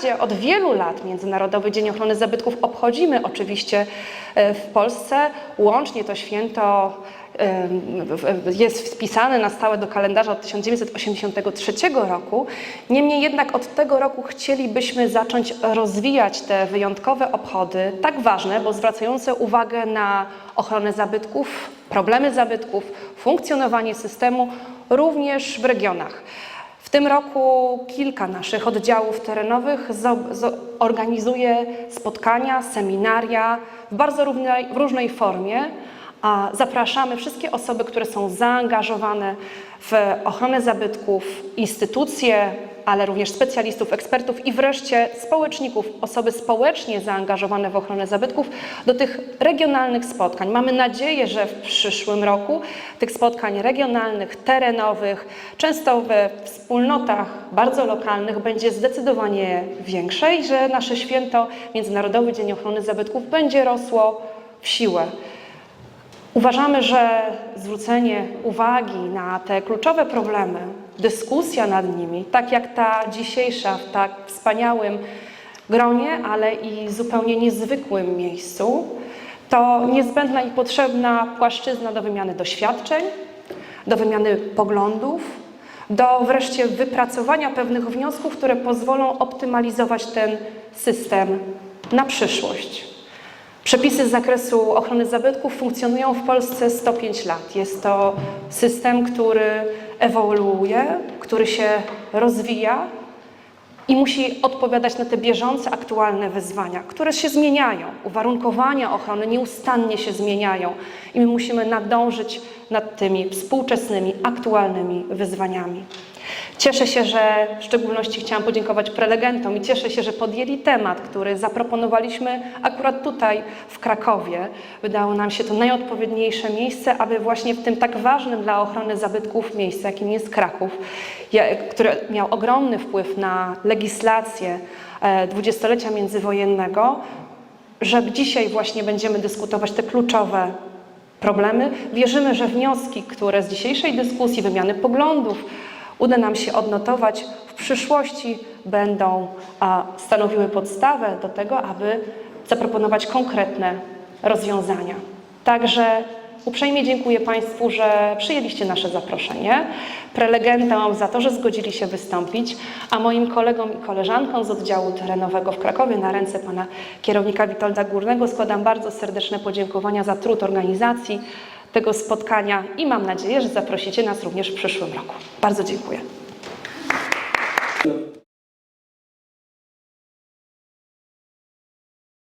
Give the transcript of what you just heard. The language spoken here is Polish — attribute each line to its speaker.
Speaker 1: wprawdzie od wielu lat Międzynarodowy Dzień Ochrony Zabytków obchodzimy oczywiście e, w Polsce. Łącznie to święto e, jest wpisane na stałe do kalendarza od 1983 roku. Niemniej jednak od tego roku chcielibyśmy zacząć rozwijać te wyjątkowe obchody, tak ważne, bo zwracające uwagę na ochronę zabytków, problemy zabytków, funkcjonowanie systemu również w regionach. W tym roku kilka naszych oddziałów terenowych organizuje spotkania, seminaria w bardzo różnej, w różnej formie. A zapraszamy wszystkie osoby, które są zaangażowane w ochronę zabytków, instytucje, ale również specjalistów, ekspertów i wreszcie społeczników, osoby społecznie zaangażowane w ochronę zabytków do tych regionalnych spotkań. Mamy nadzieję, że w przyszłym roku tych spotkań regionalnych, terenowych, często we wspólnotach bardzo lokalnych będzie zdecydowanie większe i że nasze święto Międzynarodowy Dzień Ochrony Zabytków będzie rosło w siłę. Uważamy, że zwrócenie uwagi na te kluczowe problemy, dyskusja nad nimi, tak jak ta dzisiejsza w tak wspaniałym gronie, ale i zupełnie niezwykłym miejscu, to niezbędna i potrzebna płaszczyzna do wymiany doświadczeń, do wymiany poglądów, do wreszcie wypracowania pewnych wniosków, które pozwolą optymalizować ten system na przyszłość. Przepisy z zakresu ochrony zabytków funkcjonują w Polsce 105 lat. Jest to system, który ewoluuje, który się rozwija i musi odpowiadać na te bieżące, aktualne wyzwania, które się zmieniają. Uwarunkowania ochrony nieustannie się zmieniają i my musimy nadążyć nad tymi współczesnymi, aktualnymi wyzwaniami. Cieszę się, że w szczególności chciałam podziękować prelegentom i cieszę się, że podjęli temat, który zaproponowaliśmy akurat tutaj w Krakowie. Wydało nam się to najodpowiedniejsze miejsce, aby właśnie w tym tak ważnym dla ochrony zabytków miejscu, jakim jest Kraków, który miał ogromny wpływ na legislację e, dwudziestolecia międzywojennego, że dzisiaj właśnie będziemy dyskutować te kluczowe problemy. Wierzymy, że wnioski, które z dzisiejszej dyskusji, wymiany poglądów uda nam się odnotować, w przyszłości będą stanowiły podstawę do tego, aby zaproponować konkretne rozwiązania. Także uprzejmie dziękuję Państwu, że przyjęliście nasze zaproszenie, prelegentom za to, że zgodzili się wystąpić, a moim kolegom i koleżankom z oddziału terenowego w Krakowie na ręce pana kierownika Witolda Górnego składam bardzo serdeczne podziękowania za trud organizacji tego spotkania i mam nadzieję, że zaprosicie nas również w przyszłym roku. Bardzo dziękuję.